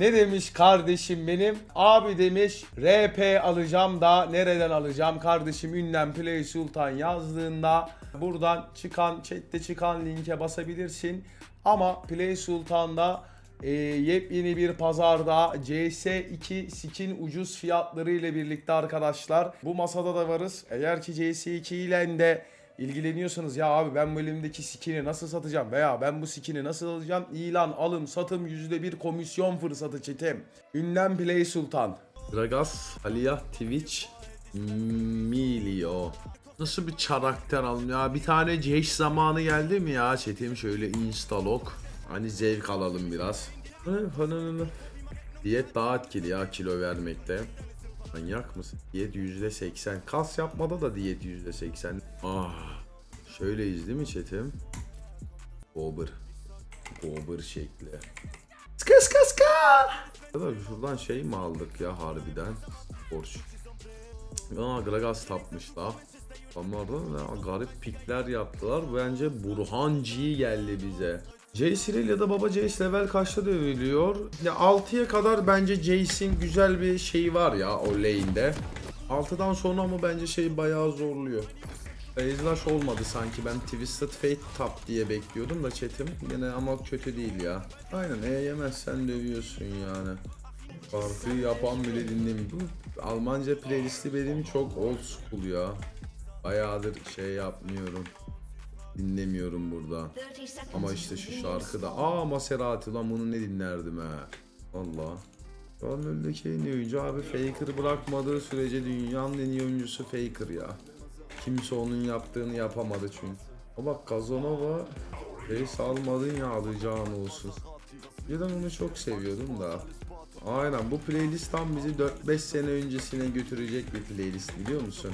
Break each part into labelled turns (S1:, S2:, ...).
S1: Ne demiş kardeşim benim? Abi demiş RP alacağım da nereden alacağım? Kardeşim ünlem Play Sultan yazdığında buradan çıkan chatte çıkan linke basabilirsin. Ama Play Sultan'da e, yepyeni bir pazarda CS2 skin ucuz fiyatları ile birlikte arkadaşlar bu masada da varız. Eğer ki CS2 ile de ilgileniyorsanız ya abi ben bu elimdeki skin'i nasıl satacağım veya ben bu skin'i nasıl alacağım ilan alım satım %1 komisyon fırsatı çetim. Ünlem Play Sultan. Gragas, Aliyah, Twitch, Milio. Nasıl bir karakter alım ya? Bir tane Ceş zamanı geldi mi ya? Çetim şöyle instalog. Hani zevk alalım biraz. Diyet daha etkili ya kilo vermekte. Manyak mısın? Diyet %80. Kas yapmada da diyet %80. Ah. Şöyleyiz değil mi çetim? Gober. Gober şekli. Ska ska ska. Ya da şuradan şey mi aldık ya harbiden? Borç. Aa Gragas tapmış da. Onlar da ne garip pikler yaptılar. Bence Burhancı geldi bize. Jace ya da baba Jace level kaçta dövülüyor? Ya 6'ya kadar bence Jace'in güzel bir şeyi var ya o lane'de. 6'dan sonra ama bence şey bayağı zorluyor. Ezlaş olmadı sanki ben Twisted Fate tap diye bekliyordum da chatim yine ama kötü değil ya. Aynen E yemezsen dövüyorsun yani. Şarkıyı yapan bile dinlemiyor. Bu Almanca playlisti benim çok old school ya. Bayağıdır şey yapmıyorum. Dinlemiyorum burada. Ama işte şu şarkı da aa Maserati lan bunu ne dinlerdim he. Allah. Gönlündeki en iyi oyuncu abi Faker bırakmadığı sürece dünyanın en iyi oyuncusu Faker ya. Kimse onun yaptığını yapamadı çünkü. Ama bak Kazanova şey salmadın ya alacağın olsun. Birden onu çok seviyordum da. Aynen bu playlist tam bizi 4-5 sene öncesine götürecek bir playlist biliyor musun?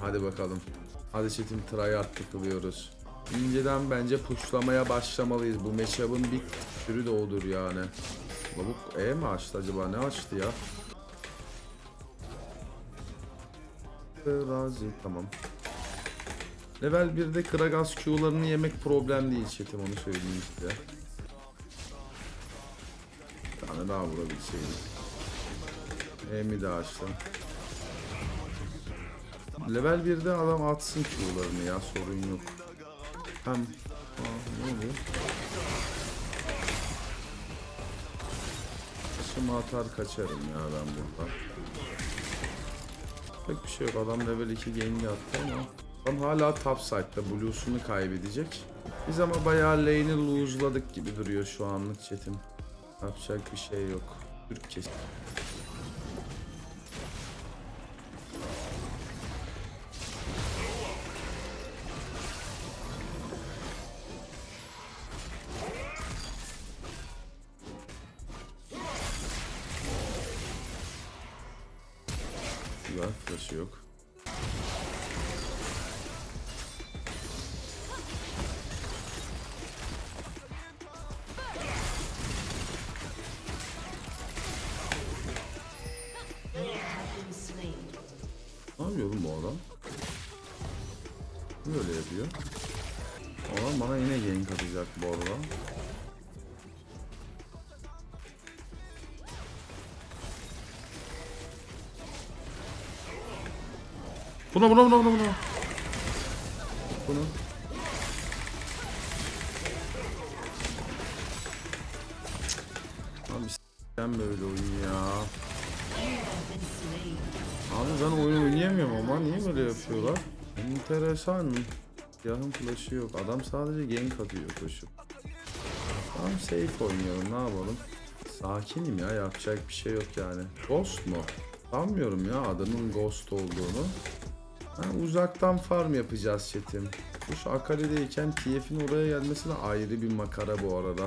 S1: Hadi bakalım. Hadi çetim tryhard tıkılıyoruz. İnceden bence puşlamaya başlamalıyız. Bu matchup'ın bir türü de odur yani. Lavuk E mi açtı acaba? Ne açtı ya? Razı tamam. Level 1'de Kragas Q'larını yemek problem değil çetim onu söyleyeyim size. Bir tane daha vurabilseydim. E'mi de açtım. Level 1'de adam atsın Q'larını ya sorun yok. Hem Aa, ne oluyor? Başımı atar kaçarım ya ben buradan. Pek bir şey yok. Adam level 2 gank attı ama adam hala top side'da Blue'sunu kaybedecek. Biz ama bayağı lane'i lose'ladık gibi duruyor şu anlık chatim. Yapacak bir şey yok. Türk kesin. Ne yapıyor bu adam? Böyle yapıyor. Adam bana yine gank atacak bu arada. Buna buna buna buna buna. Bunu. Abi sen böyle oyun ya. Abi ben oyun oynayamıyorum ama niye böyle yapıyorlar? Enteresan. Yarın flash'ı yok. Adam sadece gank atıyor koşup. Tamam safe oynayalım ne yapalım. Sakinim ya yapacak bir şey yok yani. Ghost mu? Sanmıyorum ya adamın Ghost olduğunu. Ha, uzaktan farm yapacağız chatim. Bu şu Akali'deyken TF'in oraya gelmesi de ayrı bir makara bu arada.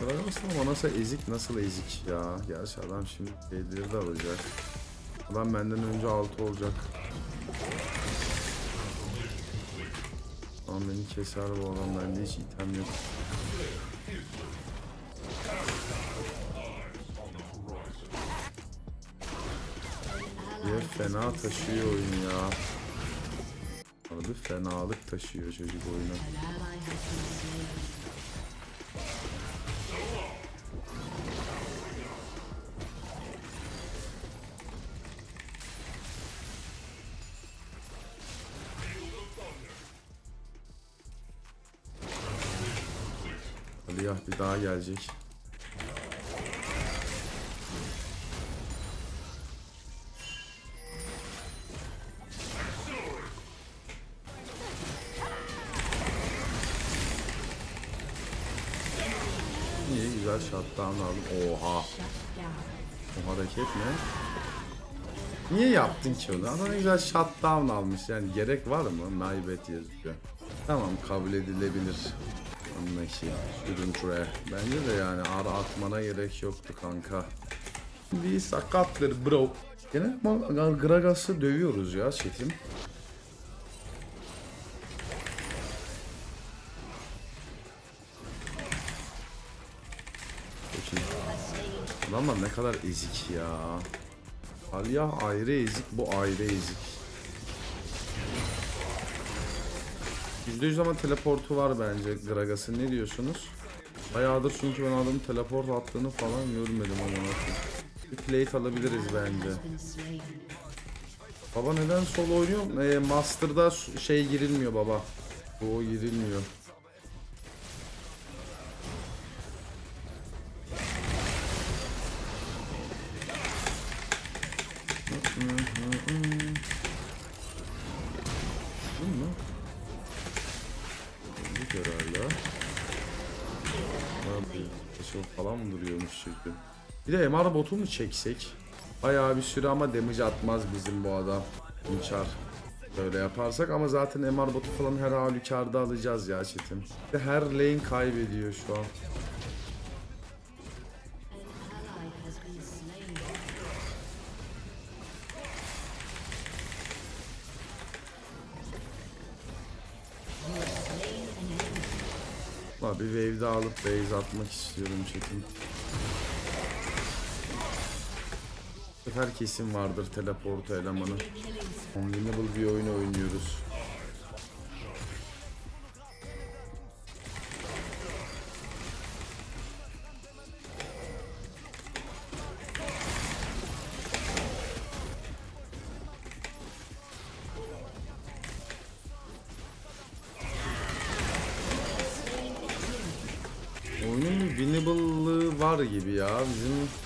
S1: Dragon's ama nasıl ezik nasıl ezik ya. Gerçi adam şimdi şeyleri de alacak. Adam benden önce 6 olacak. Tamam beni keser bu adam bende hiç item yok. fena taşıyor oyun ya. Harbi fenalık taşıyor çocuk oyunu. Gelecek. İyi güzel shutdown aldım. Oha. O hareket ne? Niye yaptın ki onu? Ama ne güzel shutdown almış. Yani gerek var mı? Naibet yazıyor. Tamam kabul edilebilir. Sürün şuraya. Bence de yani ara atmana gerek yoktu kanka. Bir sakattır bro. Gene Gragas'ı dövüyoruz ya çetim. Adamlar ne kadar ezik ya. Aliyah ayrı ezik, bu ayrı ezik. %100 ama teleportu var bence Gragas'ın. Ne diyorsunuz? Bayağıdır çünkü ben adamın teleport attığını falan görmedim ama Bir plate alabiliriz bence. Baba neden solo oynuyor? Ee, Master'da şey girilmiyor baba. Bu girilmiyor. Bir de MR botu mu çeksek? Bayağı bir süre ama damage atmaz bizim bu adam. Uçar. Böyle yaparsak ama zaten MR botu falan her halükarda alacağız ya çetim. Her lane kaybediyor şu an. Bir wave daha alıp base atmak istiyorum çetim. Sefer kesin vardır teleportu elemanı. Unwinnable bir oyun oynuyoruz. Oyunun winnable'lığı var gibi ya. Bizim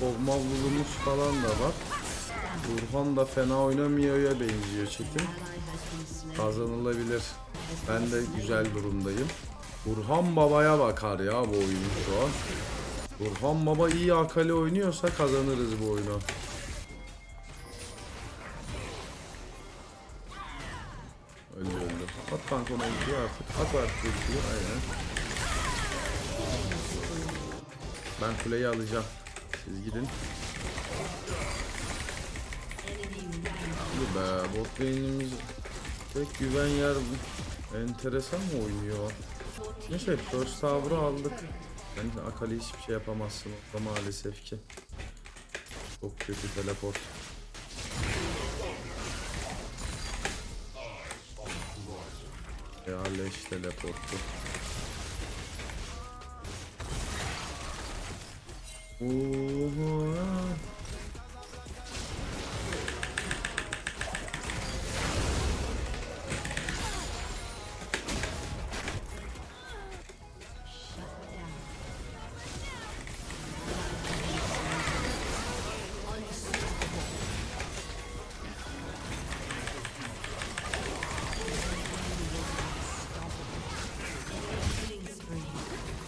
S1: Kovmavluluğumuz falan da var. Burhan da fena oynamıyor ya benziyor çetim. Kazanılabilir. Ben de güzel durumdayım. Burhan Baba'ya bakar ya bu oyun şu an. Burhan Baba iyi akali oynuyorsa kazanırız bu oyunu. Öldü öldü. At kanka ona ultiyi artık. At artık ultiyi aynen. Ben kuleyi alacağım. Siz gidin. Bu be bot lane'imiz pek güven yer enteresan mı oynuyor? Neyse first tower'ı aldık. Yani Akali hiçbir şey yapamazsın orada maalesef ki. Çok kötü teleport. Ya leş teleportu. Oha.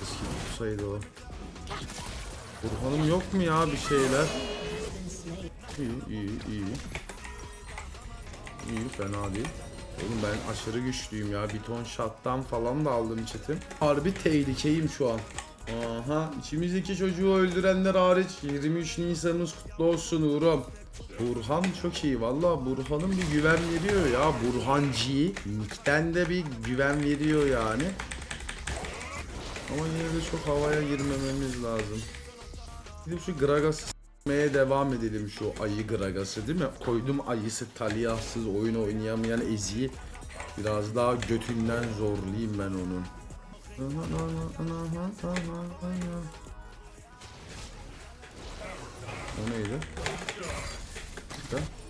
S1: Eski tutsaydı o. Burhan'ım yok mu ya bir şeyler? İyi iyi iyi. İyi fena değil. Oğlum ben aşırı güçlüyüm ya. Bir ton shot'tan falan da aldım çetim. Harbi tehlikeyim şu an. Aha içimizdeki çocuğu öldürenler hariç 23 Nisan'ımız kutlu olsun Uğur'um. Burhan çok iyi valla Burhan'ın bir güven veriyor ya Burhancı Nick'ten de bir güven veriyor yani Ama yine de çok havaya girmememiz lazım Gidip şu Gragas s**meye devam edelim şu ayı gragası değil mi? Koydum ayısı taliyahsız oyun oynayamayan eziyi biraz daha götünden zorlayayım ben onun. O neydi? Bir.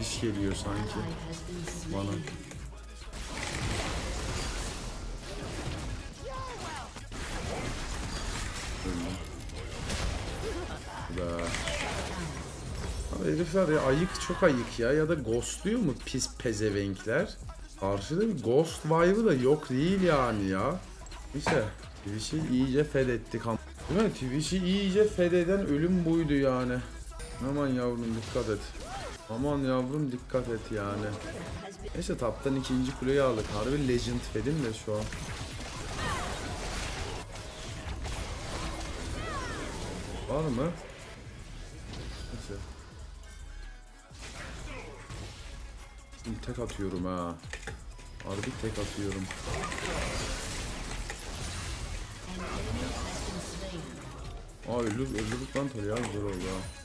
S1: Diş geliyor sanki bana. Da. Abi herifler ya ayık çok ayık ya ya da ghostluyor mu pis pezevenkler? Karşıda bir ghost vibe'ı da yok değil yani ya. Neyse Twitch'i iyice fethettik ama. Değil mi? Twitch'i iyice fetheden ölüm buydu yani. Aman yavrum dikkat et. Aman yavrum dikkat et yani. Neyse taptan ikinci kuleyi aldık. Harbi legend fedim de şu an. Var mı? Neyse. Tek atıyorum ha. Harbi tek atıyorum. Aa öldür, öldürdük lan tabii ya güzel oldu ha.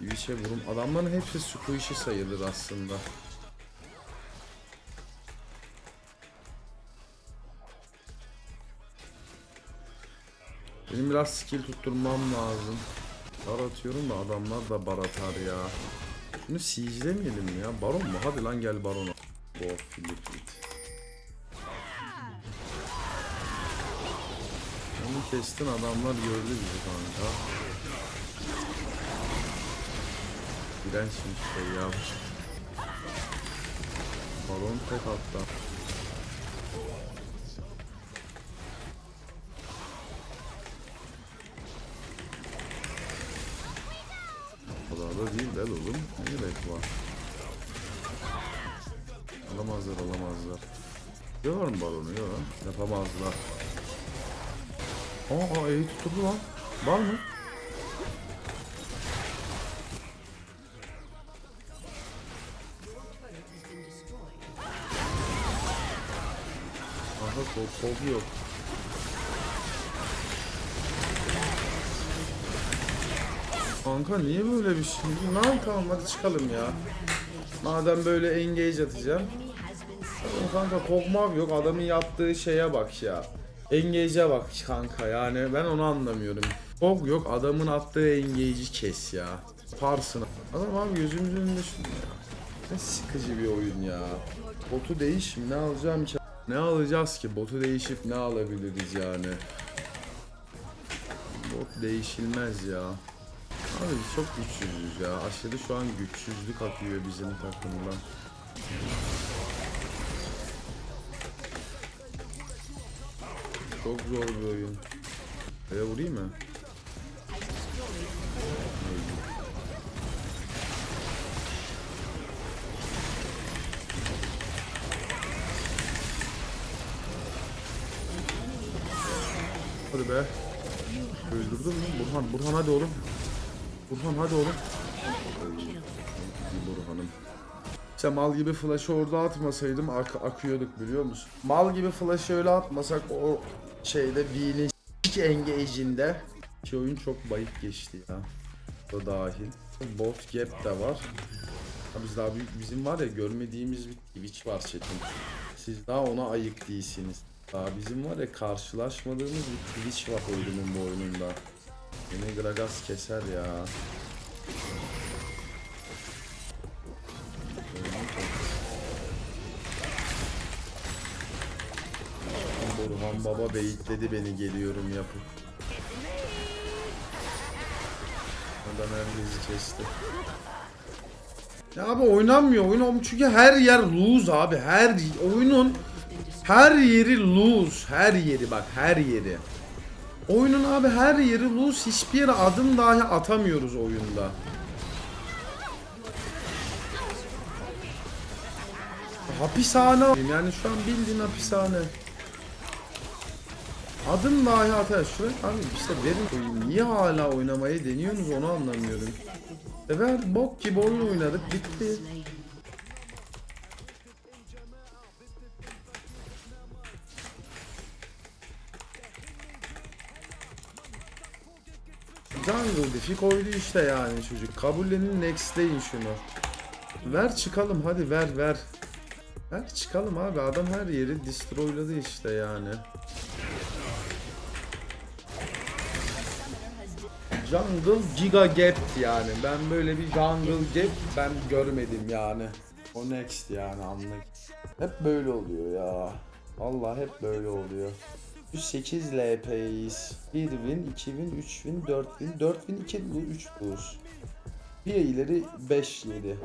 S1: Bir şey vurum. Adamların hepsi squishy sayılır aslında. Benim biraz skill tutturmam lazım. Bar atıyorum da adamlar da bar atar ya. Şunu siege'lemeyelim mi ya? Baron mu? Hadi lan gel barona. Oh git. Onu kestin adamlar gördü bizi kanka. İğrenç bir şey ya. Balon tek altta. O kadar da değil de oğlum. Ne gerek var? Alamazlar alamazlar. Diyorlar mı balonu? Yok. Yapamazlar. Aa iyi tutuldu lan. Var mı? Kol, kol yok. Kanka niye böyle bir şey? Lan tamam hadi çıkalım ya. Madem böyle engage atacağım. Oğlum kanka kokmav yok adamın yaptığı şeye bak ya. Engage'e bak kanka yani ben onu anlamıyorum. Kog yok adamın attığı engage'i kes ya. Parsın. Adam abi gözümüzün önünde şunu ya. Ne sıkıcı bir oyun ya. Botu değişim ne alacağım ki? Ne alacağız ki? Botu değişip ne alabiliriz yani? Bot değişilmez ya. Abi çok güçsüzüz ya. Aşırı şu an güçsüzlük atıyor bizim takımdan. Çok zor bir oyun. Buraya vurayım mı? Öldüm. Hadi be. Öldürdün mü? Burhan, Burhan hadi oğlum. Burhan hadi oğlum. Burhan'ım. İşte mal gibi flash'ı orada atmasaydım ak akıyorduk biliyor musun? Mal gibi flash'ı öyle atmasak o şeyde V'nin engage'inde ki oyun çok bayık geçti ya. Da dahil. Bot gap de var. Ha biz daha büyük, bizim var ya görmediğimiz bir Twitch var chatin. Siz daha ona ayık değilsiniz. Daha bizim var ya karşılaşmadığımız bir Twitch var oyunun bu oyununda. Beni Gragas keser ya. Burhan Baba beyitledi beni geliyorum yapıp. Adam herkesi kesti. Ya abi oynanmıyor oyun çünkü her yer lose abi her oyunun her yeri lose her yeri bak her yeri. Oyunun abi her yeri lose hiçbir yere adım dahi atamıyoruz oyunda. Hapishane yani şu an bildiğin hapishane. Adım dahi atar. Şuraya abi işte verin koyayım. Niye hala oynamayı deniyorsunuz onu anlamıyorum. E ver bok gibi oyun oynadık bitti. Jungle diff'i koydu işte yani çocuk. Kabullenin next'leyin şunu. Ver çıkalım hadi ver ver. Ver çıkalım abi adam her yeri destroyladı işte yani. Jungle Giga Gap yani. Ben böyle bir Jungle Gap ben görmedim yani. O next yani anlık. Hep böyle oluyor ya. Vallahi hep böyle oluyor. 108 LP'yiz. 1 win, 2 win, 3 win, 4 win, 4 win, 2 blue, 3 boost. Bir ileri 5 7.